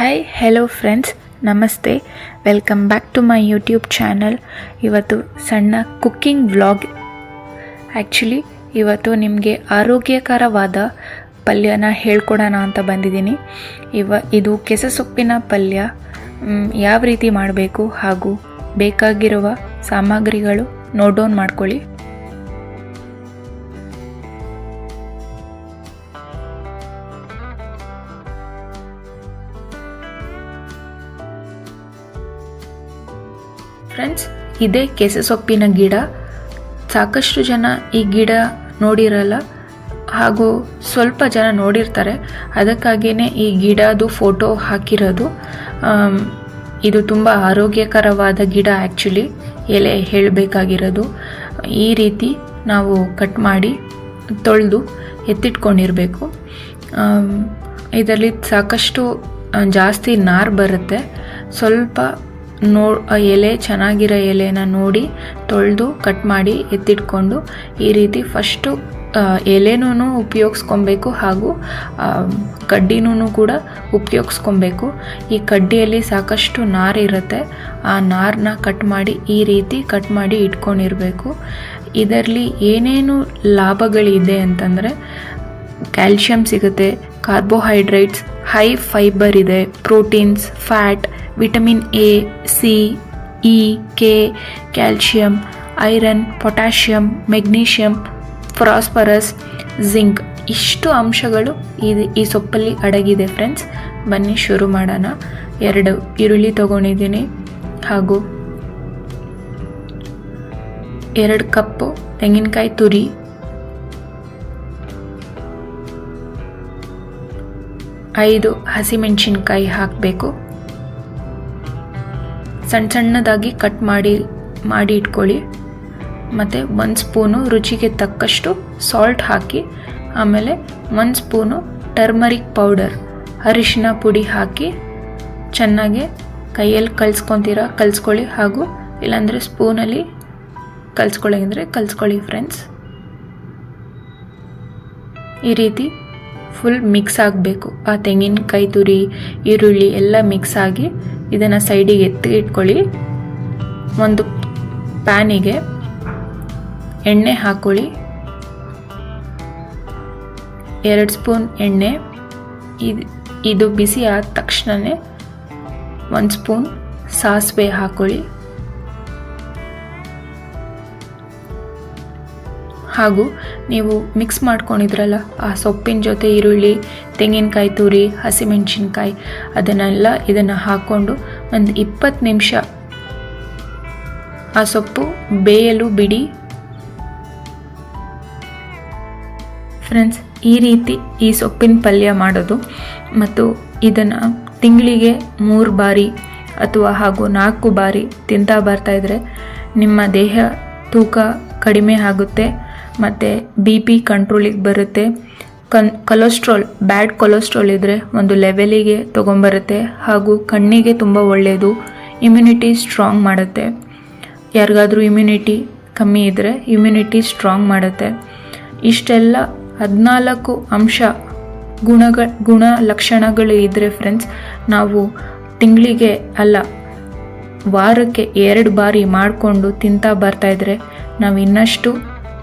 Hello friends ನಮಸ್ತೆ welcome back to my YouTube channel ಇವತ್ತು ಸಣ್ಣ ಕುಕ್ಕಿಂಗ್ ವ್ಲಾಗ್ ಆ್ಯಕ್ಚುಲಿ ಇವತ್ತು ನಿಮಗೆ ಆರೋಗ್ಯಕರವಾದ ಪಲ್ಯನ ಹೇಳ್ಕೊಡೋಣ ಅಂತ ಬಂದಿದ್ದೀನಿ. ಇವ, ಇದು ಕೆಸಸೊಪ್ಪಿನ ಪಲ್ಯ. ಯಾವ ರೀತಿ ಮಾಡಬೇಕು ಹಾಗೂ ಬೇಕಾಗಿರುವ ಸಾಮಗ್ರಿಗಳು ನೋಟ್ ಡೌನ್ ಮಾಡ್ಕೊಳ್ಳಿ. ಫ್ರೆಂಡ್ಸ್ ಇದೇ ಕೆಸಸೊಪ್ಪಿನ ಗಿಡ. ಸಾಕಷ್ಟು ಜನ ಈ ಗಿಡ ನೋಡಿರಲ್ಲ, ಹಾಗೂ ಸ್ವಲ್ಪ ಜನ ನೋಡಿರ್ತಾರೆ. ಅದಕ್ಕಾಗಿಯೇ ಈ ಗಿಡದು ಫೋಟೋ ಹಾಕಿರೋದು. ಇದು ತುಂಬ ಆರೋಗ್ಯಕರವಾದ ಗಿಡ ಆ್ಯಕ್ಚುಲಿ ಎಲೆ ಹೇಳಬೇಕಾಗಿರೋದು. ಈ ರೀತಿ ನಾವು ಕಟ್ ಮಾಡಿ ತೊಳೆದು ಎತ್ತಿಟ್ಕೊಂಡಿರಬೇಕು. ಇದರಲ್ಲಿ ಸಾಕಷ್ಟು, ಜಾಸ್ತಿ ನಾರು ಬರುತ್ತೆ. ಸ್ವಲ್ಪ ನೋ ಎಲೆ ಚೆನ್ನಾಗಿರೋ ಎಲೆನ ನೋಡಿ ತೊಳೆದು ಕಟ್ ಮಾಡಿ ಎತ್ತಿಟ್ಕೊಂಡು ಈ ರೀತಿ ಫಸ್ಟು ಎಲೆನೂ ಉಪಯೋಗಿಸ್ಕೊಬೇಕು ಹಾಗೂ ಕಡ್ಡಿನೂ ಕೂಡ ಉಪಯೋಗಿಸ್ಕೊಬೇಕು. ಈ ಕಡ್ಡಿಯಲ್ಲಿ ಸಾಕಷ್ಟು ನಾರಿರುತ್ತೆ ಆ ನಾರನ್ನ ಕಟ್ ಮಾಡಿ ಈ ರೀತಿ ಕಟ್ ಮಾಡಿ ಇಟ್ಕೊಂಡಿರಬೇಕು. ಇದರಲ್ಲಿ ಏನೇನು ಲಾಭಗಳಿದೆ ಅಂತಂದರೆ ಕ್ಯಾಲ್ಶಿಯಂ ಸಿಗುತ್ತೆ, ಕಾರ್ಬೋಹೈಡ್ರೇಟ್ಸ್, ಹೈ ಫೈಬರ್ ಇದೆ, proteins, fat vitamin A, C, E, K, calcium, iron, potassium, magnesium, phosphorus, zinc. ಇಷ್ಟು ಅಂಶಗಳು ಇದು ಈ ಸೊಪ್ಪಲ್ಲಿ ಅಡಗಿದೆ ಫ್ರೆಂಡ್ಸ್. ಬನ್ನಿ ಶುರು ಮಾಡೋಣ. ಎರಡು ಈರುಳ್ಳಿ ತಗೊಂಡಿದ್ದೀನಿ. ಹಾಗೂ ಎರಡು ಕಪ್ಪು ತೆಂಗಿನಕಾಯಿ ತುರಿ. ಐದು ಹಸಿಮೆಣಸಿನ್ಕಾಯಿ ಹಾಕಬೇಕು. ಸಣ್ಣ ಸಣ್ಣದಾಗಿ ಕಟ್ ಮಾಡಿ ಮಾಡಿ ಇಟ್ಕೊಳ್ಳಿ. ಮತ್ತು ಒಂದು ಸ್ಪೂನು ರುಚಿಗೆ ತಕ್ಕಷ್ಟು ಸಾಲ್ಟ್ ಹಾಕಿ, ಆಮೇಲೆ ಒಂದು ಸ್ಪೂನು ಟರ್ಮರಿಕ್ ಪೌಡರ್ ಅರಿಶಿನ ಪುಡಿ ಹಾಕಿ ಚೆನ್ನಾಗಿ ಕೈಯಲ್ಲಿ ಕಲಿಸ್ಕೊತೀರ, ಕಲಿಸ್ಕೊಳ್ಳಿ. ಹಾಗೂ ಇಲ್ಲಾಂದರೆ ಸ್ಪೂನಲ್ಲಿ ಕಲಿಸ್ಕೊಳ್ಳೋಂಗಿದ್ರೆ ಕಲಿಸ್ಕೊಳ್ಳಿ ಫ್ರೆಂಡ್ಸ್ ಈ ರೀತಿ ಫುಲ್ ಮಿಕ್ಸ್ ಆಗಬೇಕು. ಆ ತೆಂಗಿನಕಾಯಿ ತುರಿ, ಈರುಳ್ಳಿ ಎಲ್ಲ ಮಿಕ್ಸ್ ಆಗಿ ಇದನ್ನು ಸೈಡಿಗೆ ಎತ್ತಿ ಇಟ್ಕೊಳ್ಳಿ. ಒಂದು ಪ್ಯಾನಿಗೆ ಎಣ್ಣೆ ಹಾಕ್ಕೊಳ್ಳಿ ಎರಡು ಸ್ಪೂನ್ ಎಣ್ಣೆ. ಇದು ಇದು ಬಿಸಿ ಆದ ತಕ್ಷಣವೇ ಒಂದು ಸ್ಪೂನ್ ಸಾಸಿವೆ ಹಾಕ್ಕೊಳ್ಳಿ ಹಾಗೂ ನೀವು ಮಿಕ್ಸ್ ಮಾಡ್ಕೊಂಡಿದ್ರಲ್ಲ, ಆ ಸೊಪ್ಪಿನ ಜೊತೆ ಈರುಳ್ಳಿ, ತೆಂಗಿನಕಾಯಿ ತುರಿ, ಹಸಿಮೆಣಸಿನ್ಕಾಯಿ, ಅದನ್ನೆಲ್ಲ ಇದನ್ನು ಹಾಕ್ಕೊಂಡು ಒಂದು ಇಪ್ಪತ್ತು ನಿಮಿಷ ಆ ಸೊಪ್ಪು ಬೇಯಲು ಬಿಡಿ. ಫ್ರೆಂಡ್ಸ್ ಈ ರೀತಿ ಈ ಸೊಪ್ಪಿನ ಪಲ್ಯ ಮಾಡೋದು ಮತ್ತು ಇದನ್ನು ತಿಂಗಳಿಗೆ ಮೂರು ಬಾರಿ ಅಥವಾ ಹಾಗೂ ನಾಲ್ಕು ಬಾರಿ ತಿಂತಾ ಬರ್ತಾಯಿದ್ರೆ ನಿಮ್ಮ ದೇಹ ತೂಕ ಕಡಿಮೆ ಆಗುತ್ತೆ. ಮತ್ತು ಬಿ ಪಿ ಕಂಟ್ರೋಲಿಗೆ ಬರುತ್ತೆ. ಕನ್ ಕೊಲೆಸ್ಟ್ರಾಲ್ ಬ್ಯಾಡ್ ಕೊಲೆಸ್ಟ್ರಾಲ್ ಇದ್ದರೆ ಒಂದು ಲೆವೆಲಿಗೆ ತೊಗೊಂಬರುತ್ತೆ ಹಾಗೂ ಕಣ್ಣಿಗೆ ತುಂಬ ಒಳ್ಳೆಯದು ಇಮ್ಯುನಿಟಿ ಸ್ಟ್ರಾಂಗ್ ಮಾಡುತ್ತೆ. ಯಾರಿಗಾದರೂ ಇಮ್ಯುನಿಟಿ ಕಮ್ಮಿ ಇದ್ದರೆ ಇಮ್ಯುನಿಟಿ ಸ್ಟ್ರಾಂಗ್ ಮಾಡುತ್ತೆ. ಇಷ್ಟೆಲ್ಲ ಹದಿನಾಲ್ಕು ಅಂಶ ಗುಣಗಳ ಗುಣ ಲಕ್ಷಣಗಳು ಇದ್ದರೆ ಫ್ರೆಂಡ್ಸ್ ನಾವು ತಿಂಗಳಿಗೆ ಅಲ್ಲ, ವಾರಕ್ಕೆ ಎರಡು ಬಾರಿ ಮಾಡಿಕೊಂಡು ತಿಂತಾ ಬರ್ತಾಯಿದ್ರೆ ನಾವು ಇನ್ನಷ್ಟು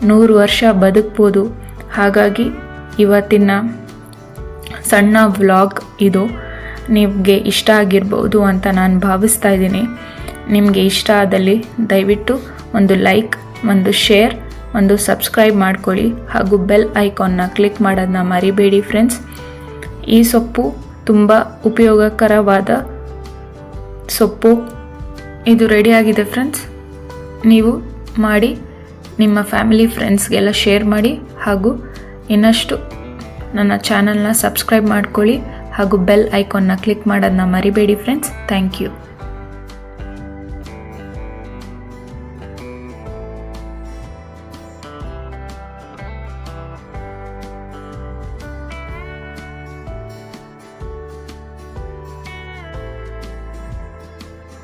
ನೂರು ವರ್ಷ ಬದುಕ್ಬೋದು. ಹಾಗಾಗಿ ಇವತ್ತಿನ ಸಣ್ಣ ವ್ಲಾಗ್ ಇದು. ನಿಮಗೆ ಇಷ್ಟ ಆಗಿರ್ಬೋದು ಅಂತ ನಾನು ಭಾವಿಸ್ತಾ ಇದ್ದೀನಿ. ನಿಮಗೆ ಇಷ್ಟ ಆದಲ್ಲಿ ದಯವಿಟ್ಟು ಒಂದು ಲೈಕ್, ಒಂದು ಶೇರ್, ಒಂದು ಸಬ್ಸ್ಕ್ರೈಬ್ ಮಾಡ್ಕೊಳ್ಳಿ. ಹಾಗೂ ಬೆಲ್ ಐಕಾನ್ನ ಕ್ಲಿಕ್ ಮಾಡೋದನ್ನ ಮರಿಬೇಡಿ ಫ್ರೆಂಡ್ಸ್. ಈ ಸೊಪ್ಪು ತುಂಬ ಉಪಯೋಗಕರವಾದ ಸೊಪ್ಪು. ಇದು ರೆಡಿಯಾಗಿದೆ ಫ್ರೆಂಡ್ಸ್. ನೀವು ಮಾಡಿ ನಿಮ್ಮ ಫ್ಯಾಮಿಲಿ ಫ್ರೆಂಡ್ಸ್ಗೆಲ್ಲ ಶೇರ್ ಮಾಡಿ ಹಾಗೂ ಇನ್ನಷ್ಟು ನನ್ನ ಚಾನಲ್ನ ಸಬ್ಸ್ಕ್ರೈಬ್ ಮಾಡ್ಕೊಳ್ಳಿ ಹಾಗೂ ಬೆಲ್ ಐಕಾನ್ನ ಕ್ಲಿಕ್ ಮಾಡೋದನ್ನ ಮರಿಬೇಡಿ ಫ್ರೆಂಡ್ಸ್ ಥ್ಯಾಂಕ್ ಯು